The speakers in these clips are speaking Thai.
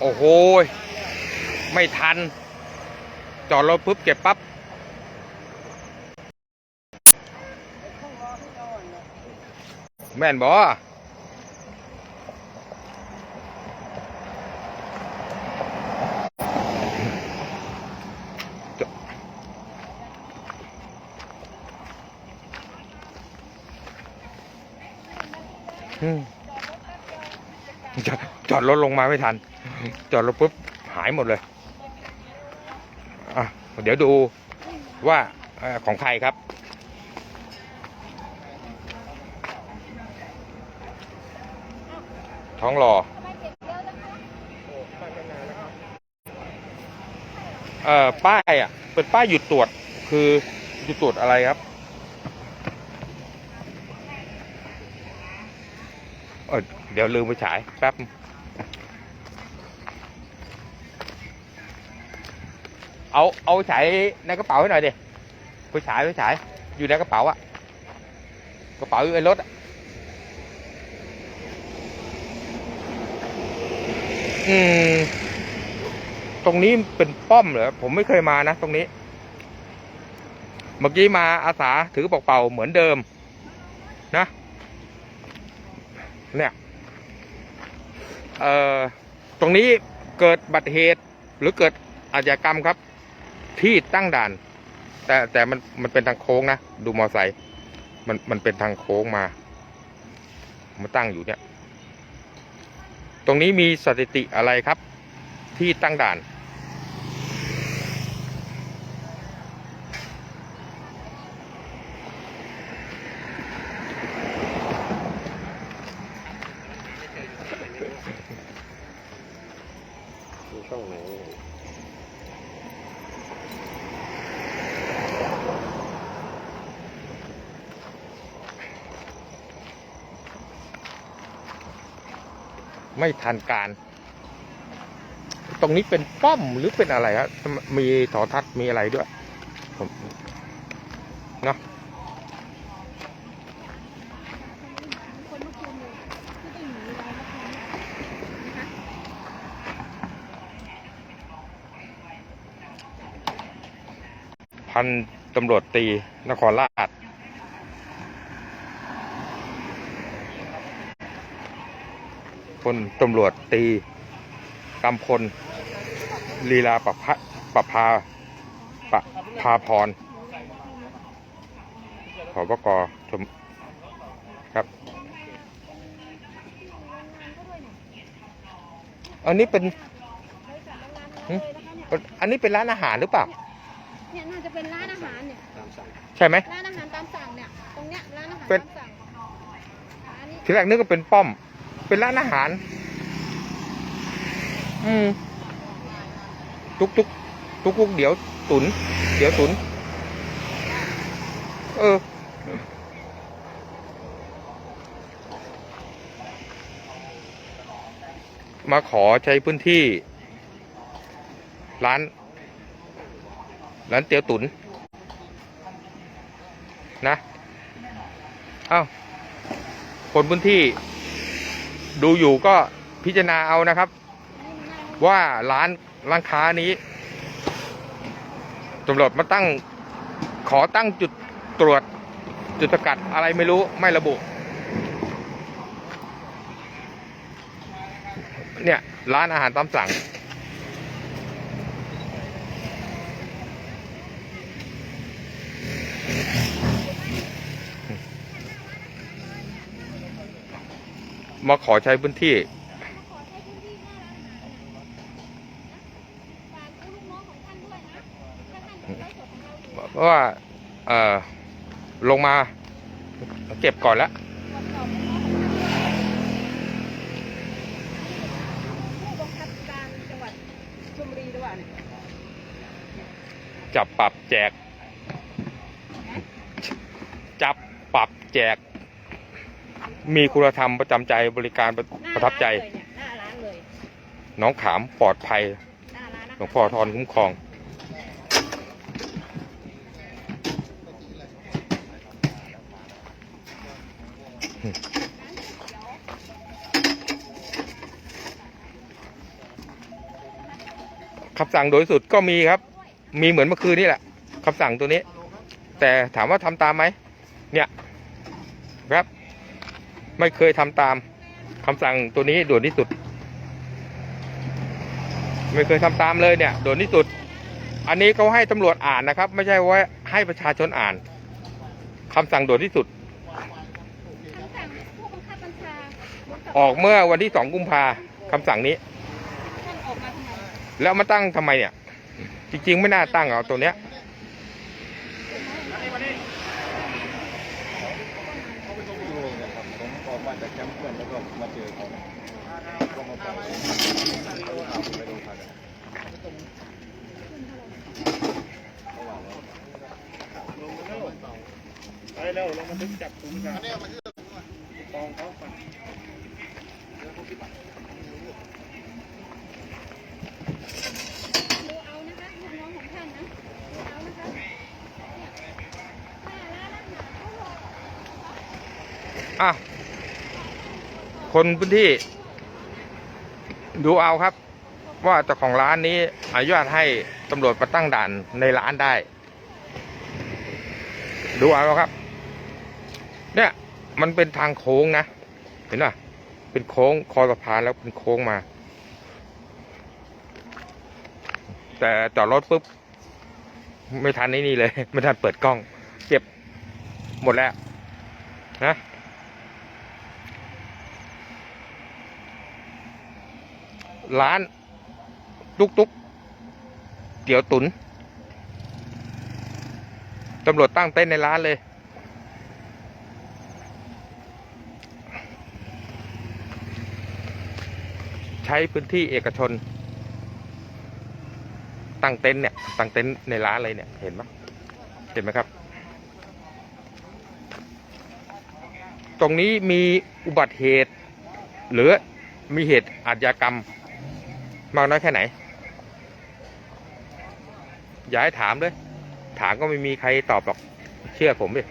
โอ้โห ไม่ทัน จอดรถปุ๊บเก็บปั๊บแม่นบออืม จอดจอดรถลงมาไม่ทัน จอดรถปุ๊บหายหมดเลยอะเดี๋ยวดูว่าอของใครครับ ท้องหล่อเอ่อป้ายอะ เป็นป้ายหยุดตรวจคือหยุดตรวจอะไรครับ เดี๋ยวลืมไปฉายแป๊บเอาเอาฉายในกระเป๋าให้หน่อยดิไปฉายไปฉายอยู่ในกระเป๋าอะกระเป๋าอยู่ในรถอะอืมตรงนี้เป็นป้อมเหรอผมไม่เคยมานะตรงนี้ เมื่อกี้มาอาสาถือกระเป๋าเหมือนเดิม นะ เนี่ยเอ่อตรงนี้เกิดบัติเหตุหรือเกิดอาชญากรรมครับ ที่ตั้งด่าน แต่แต่มันมันเป็นทางโค้งนะ ดูมอไซค์มันมันเป็นทางโค้งมามาตั้งอยู่เนี่ย ตรงนี้มีสถิติอะไรครับ ที่ตั้งด่าน ช่องไหนไม่ทันการ ตรงนี้เป็นป้อมหรือเป็นอะไรครับมีถอทัดมีอะไรด้วยผมเนาะ คนเมื่อคืนเลยที่ได้หนีไปเมื่อคืนเนี่ยนะคะ พันตำรวจตีนครราชพลตำรวจตีกำพลลีลาประพะประภาประภาพรขอบกชมครับ อันนี้เป็น อันนี้เป็นร้านอาหารหรือเปล่า เนี่ยน่าจะเป็นร้านอาหารเนี่ย ตามสั่งใช่ไหม ร้านอาหารตามสั่งเนี่ย ตรงเนี้ยร้านอาหารเป็นตามสั่งอันนี้ทีแรกนึกว่าเป็นป้อม เป็นร้านอาหาร อืมทุกทุกทุกทุกเดี๋ยวตุน เดี๋ยวตุน เออ มาขอใช้พื้นที่ ร้าน ร้านเตี๋ยวตุนนะ เอ้า คนพื้นที่ดูอยู่ก็พิจารณาเอานะครับ ว่าร้านร้านค้านี้ตำรวจมาตั้งขอตั้งจุดตรวจจุดสกัดอะไรไม่รู้ไม่ระบุ เนี่ย ร้านอาหารตามสั่ง มาขอใช้พื้นที่ ขอใช้พื้นที่หน้าร้านอาหารเนี่ยฝากลูกน้องของท่านด้วยนะถ้าท่านดูไลฟ์ส ดของเราอยู่เพราะว่าเอ่อลงมา เก็บก่อนแล้วผู้บังคับการจังหวัดชลบุรีด้วยจับปรับแจก จับปรับแจก มีคุณธรรมประจำใจบริการประประทับใจ หน้าร้านเลยเนี่ยหน้าร้านเลยน้องขามปลอดภัยหน้าร้านนะหลวงพ่อทอนคุ้มครอง คำสั่งโดยสุดก็มีครับ มีเหมือนเมื่อคืนนี่แหละคำสั่งตัวนี้ แต่ถามว่าทำตามไหมเนี่ย ครับ ไม่เคยทำตามคำสั่งตัวนี้ด่วนที่สุด ไม่เคยทำตามเลยเนี่ยด่วนที่สุด อันนี้เขาให้ตำรวจอ่านนะครับ ไม่ใช่ว่าให้ประชาชนอ่านคำสั่งด่วนที่สุดคำสั่งผู้บังคับบัญชาออกเมื่อวันที่สองกุมภาคำสั่งนี้ท่านออกมาทำไมแล้วมาตั้งทำไมเนี่ย จริง ๆ ไม่น่าตั้งเอาตัวเนี้ย เขาไปส่งยูโรเนี่ยครับผ มออกมาจากแคมป์เพื่อนแล้วก็มาเจอเขาก็มาบอกไปดูพักไปแล้วลงมาถึงจับกลุ่มกันกองเขาไปดูเอานะ คะลูกน้องของท่านนะดูเอานะคะเนี่ยห้าล้านล้านหาเขารออะคนพื้นที่ ดูเอาครับ ว่าเจ้าของร้านนี้อนุญาตให้ตำรวจมาตั้งด่านในร้านได้ ดูเอาครับ เนี่ยมันเป็นทางโค้งนะ เห็นป่ะเป็นโค้งคอสะพานแล้วเป็นโค้งมา แต่จอดรถปุ๊บ ไม่ทันนี่นี่เลย ไม่ทันเปิดกล้องเก็บหมดแล้วนะ ร้านตุ๊กตุ๊กเตี๋ยวตุนตำรวจตั้งเต้นในร้านเลย ใช้พื้นที่เอกชน ตั้งเต็นท์เนี่ย ตั้งเต็นท์ในร้านเลยเนี่ย เห็นไหมเห็นไหมครับ ตรงนี้มีอุบัติเหตุ หรือมีเหตุอาชญากรรม มากน้อยแค่ไหน อย่าให้ถามเลย ถามก็ไม่มีใครตอบหรอก เชื่อผมดิ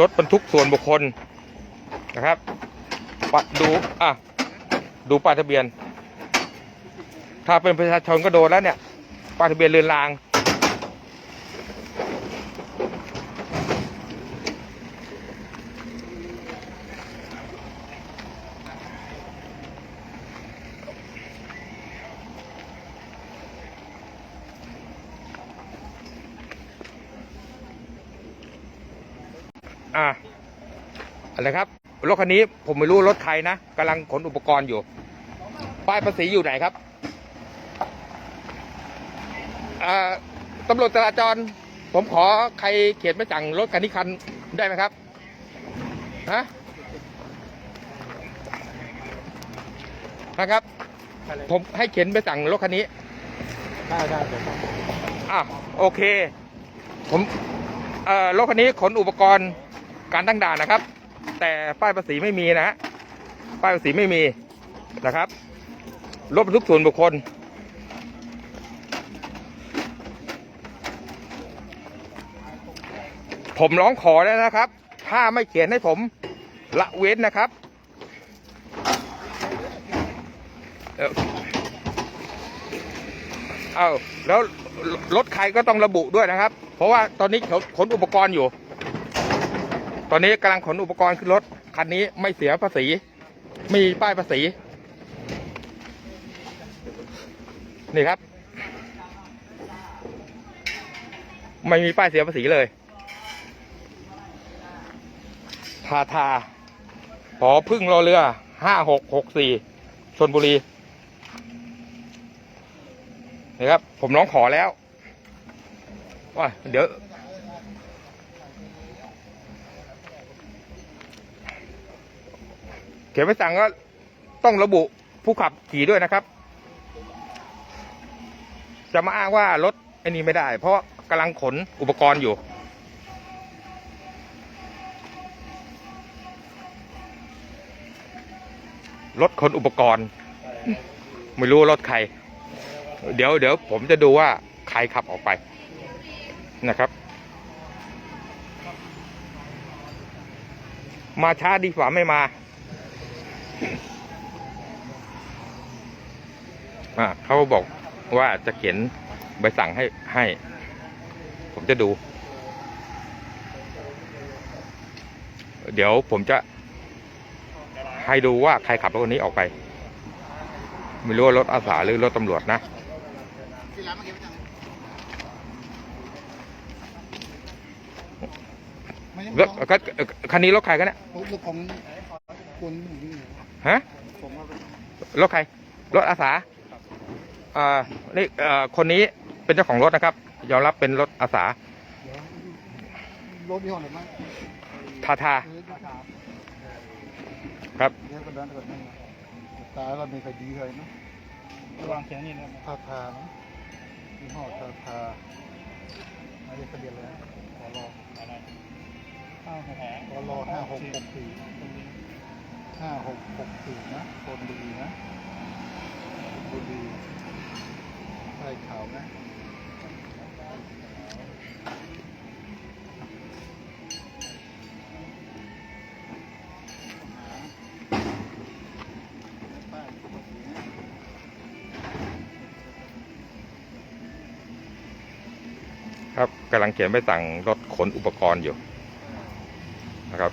รถบรรทุกส่วนบุคคลนะครับปะดูอะดูป้ายทะเบียน ถ้าเป็นประชาชนก็โดนแล้วเนี่ยป้ายทะเบียนเรือนราง อะอะไรครับ รถคันนี้ผมไม่รู้รถใครนะกำลังขนอุปกรณ์อยู่ ป้ายภาษีอยู่ไหนครับอ่าตำรวจจราจร ผมขอใครเขียนไม่สั่งรถคันนี้คันได้ไหมครับ ฮะ นะครับ ผมให้เขียนไปสั่งรถคันนี้ ได้ได้เดี๋ยวผมอะโอเค ผม เอ่อ รถคันนี้ขนอุปกรณ์ การตั้งด่านนะครับ แต่ป้ายภาษีไม่มีนะฮะป้ายภาษีไม่มีนะครับรถบรรทุกส่วนบุคคล ผมร้องขอแล้วนะครับ ถ้าไม่เขียนให้ผมละเว้นนะครับเอาแล้วรถใครก็ต้องระบุด้วยนะครับ เพราะว่าตอนนี้เขาขนอุปกรณ์อยู่ ตอนนี้กำลังขนอุปกรณ์ขึ้นรถ คันนี้ไม่เสียภาษี มีป้ายภาษี นี่ครับ ไม่มีป้ายเสียภาษีเลย ทาทาหอพึ่งรอเรือห้าหกหกสี่ชนบุรีนะครับ ผมร้องขอแล้วว่าเดี๋ยว ขียนไปสั่งก็ต้องระบุผู้ขับขี่ด้วยนะครับ จะมาอ้างว่ารถไอ้นี้ไม่ได้ เพราะกำลังขนอุปกรณ์อยู่ รถขนอุปกรณ์ ไม่รู้รถใคร เดี๋ยวเดี๋ยวผมจะดูว่าใครขับออกไปนะครับ มาช้าดีกว่าไม่มา อ่าเขาบอกว่าจะเขียนใบสั่งให้ให้ ผมจะดู เดี๋ยวผมจะ ให้ดูว่าใครขับรถคันนี้ออกไป ไม่รู้ว่ารถอาสาหรือรถตำรวจนะที่ร้านเมื่อกี้ไม่จังไม่รถก็คันนี้รถใครกันเนี่ยรถของคุณนี่ฮะผมว่ารถใคร รถอาสา อ่านี่เอ่อคนนี้เป็นเจ้าของรถนะครับ ยอมรับเป็นรถอาสา รถยี่ห้อไหนบ้างทาทา เออที่สามครับเดี๋ยวก็เดินก่อนนี่ตาก็มีใครดีเลยเนาะระวังเสียงนี่นะทาทาเนาะยี่ห้อทาทาไม่ได้ทะเบียนเลยขอรออะไรห้าหกขอรอห้าหกหกสี่ห้าหกหกสี่นะคนดีนะคนดีใช่ขาวนะครับกำลังเขียนใบสั่งรถขนอุปกรณ์อยู่นะครับ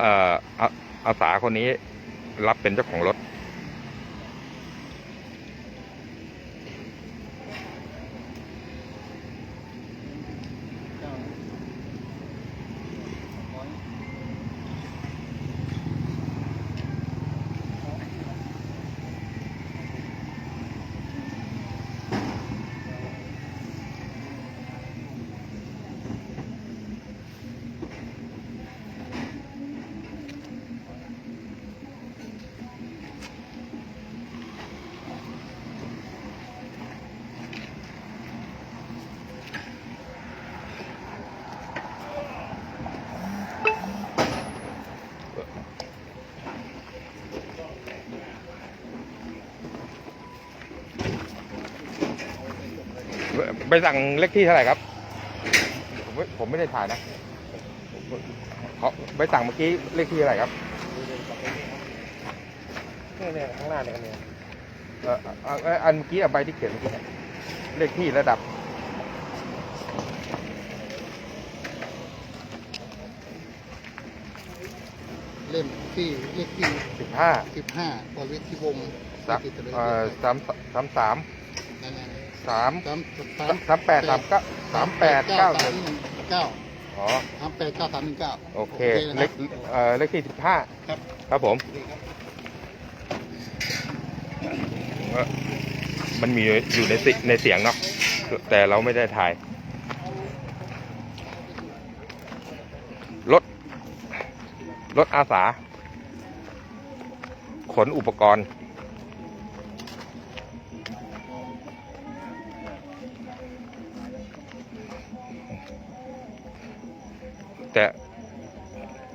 อาอาสาคนนี้รับเป็นเจ้าของรถ ใบสั่งเลขที่เท่าไหร่ครับ ผมไม่ผมไม่ได้ถ่ายนะเขาใบสั่งเมื่อกี้เลขที่เท่าไหร่ครับเนี่ยเนี่ยข้างหน้าเนี่ยเนี่ยเอ่อเอ่อเอ่ออันเมื่อกี้อะใบที่เขียนเมื่อกี้เนี่ยเลขที่ระดับ เล่มที่เลขที่สิบห้าสิบห้าบริเวณที่วงสามติดกันเลยเอ่อสามสามสามนั่นๆ สามสามสามสามแปดสามเก้าสามแปดเก้าหสามนึ่งหนึ่งเก้าอ๋อสามแปดเก้าสามหนึ่งเก้าโอเคนะเลครัขบเอ่อเลขที่สิบห้าครับครับผมดีครับเอ่อมันมีอยู่ในสิในเสียงเนาะแต่เราไม่ได้ถ่าย รถ รถอาสา ขนอุปกรณ์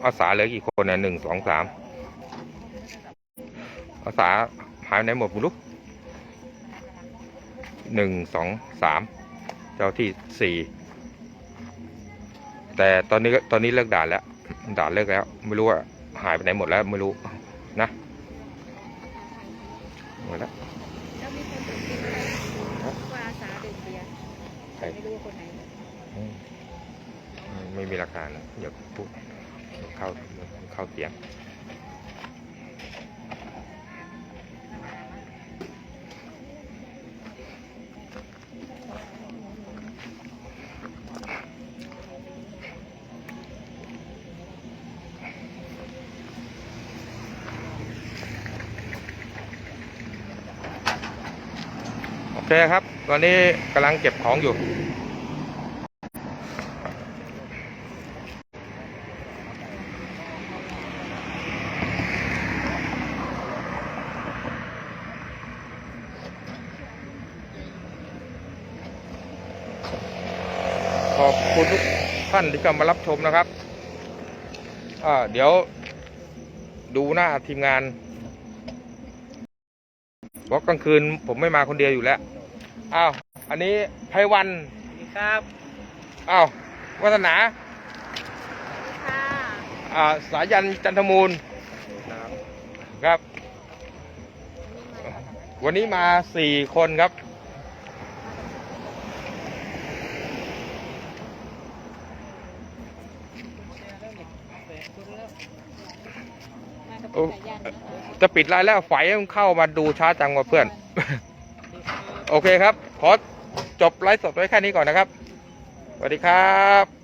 อาสาเหลือกี่คนเนี่ยหนึ่งสองสามอาสาหายไปไหนหมดไม่รู้หนึ่งสองสามเจ้าที่สี่แต่ตอนนี้ก็ตอนนี้เลิกด่านแล้ว ด่านเลิกแล้ว ไม่รู้ว่าหายไปไหนหมดแล้วไม่รู้นะหมดแล้วแล้วมีคนดื่มเบียร์ว่าอาสาดื่มเบียร์ใครไม่รู้ว่าคนไหนอืมไม่มีหลักฐานเดี๋ยวพูด เข้าเข้าเสียงโอเคครับ ตอนนี้กำลังเก็บของอยู่ คุณทุกท่านที่เข้ามารับชมนะครับอ่าเดี๋ยวดูหน้าทีมงานเพราะกลางคืนผมไม่มาคนเดียวอยู่แล้วอ้าวอันนี้ไพวันครับอ้าววัฒนาค่ะอ่าสายันจันทมูลครับ วันนี้มาสี่คนครับ มากับ โอ้จะปิดไลน์แล้วไฟมันเข้ามาดูช้าจังกว่าเพื่อน โอเคครับ ขอจบไลฟ์สดไว้แค่นี้ก่อนนะครับ สวัสดีครับ